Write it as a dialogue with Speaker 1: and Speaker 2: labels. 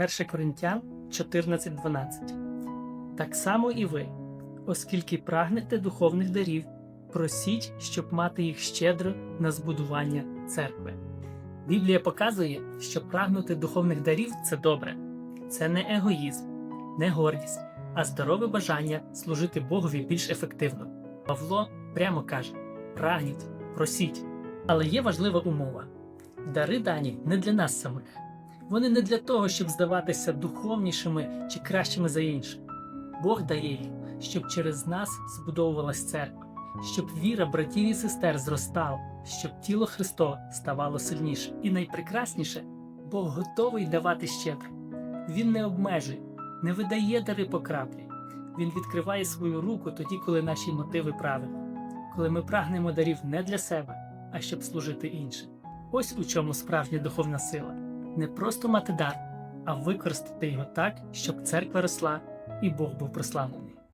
Speaker 1: 1 Коринтян 14.12. Так само і ви, оскільки прагнете духовних дарів, просіть, щоб мати їх щедро на збудування церкви. Біблія показує, що прагнути духовних дарів це добре. Це не егоїзм, не гордість, а здорове бажання служити Богові більш ефективно. Павло прямо каже: прагніть, просіть. Але є важлива умова: дари дані не для нас самих. Вони не для того, щоб здаватися духовнішими чи кращими за інших. Бог дає їх, щоб через нас збудовувалась церква, щоб віра братів і сестер зростала, щоб тіло Христове ставало сильніше. І найпрекрасніше, Бог готовий давати щедро. Він не обмежує, не видає дари по краплі. Він відкриває свою руку тоді, коли наші мотиви правильні, коли ми прагнемо дарів не для себе, а щоб служити іншим. Ось у чому справжня духовна сила не просто мати дар, а використати його так, щоб церква росла і Бог був прославлений.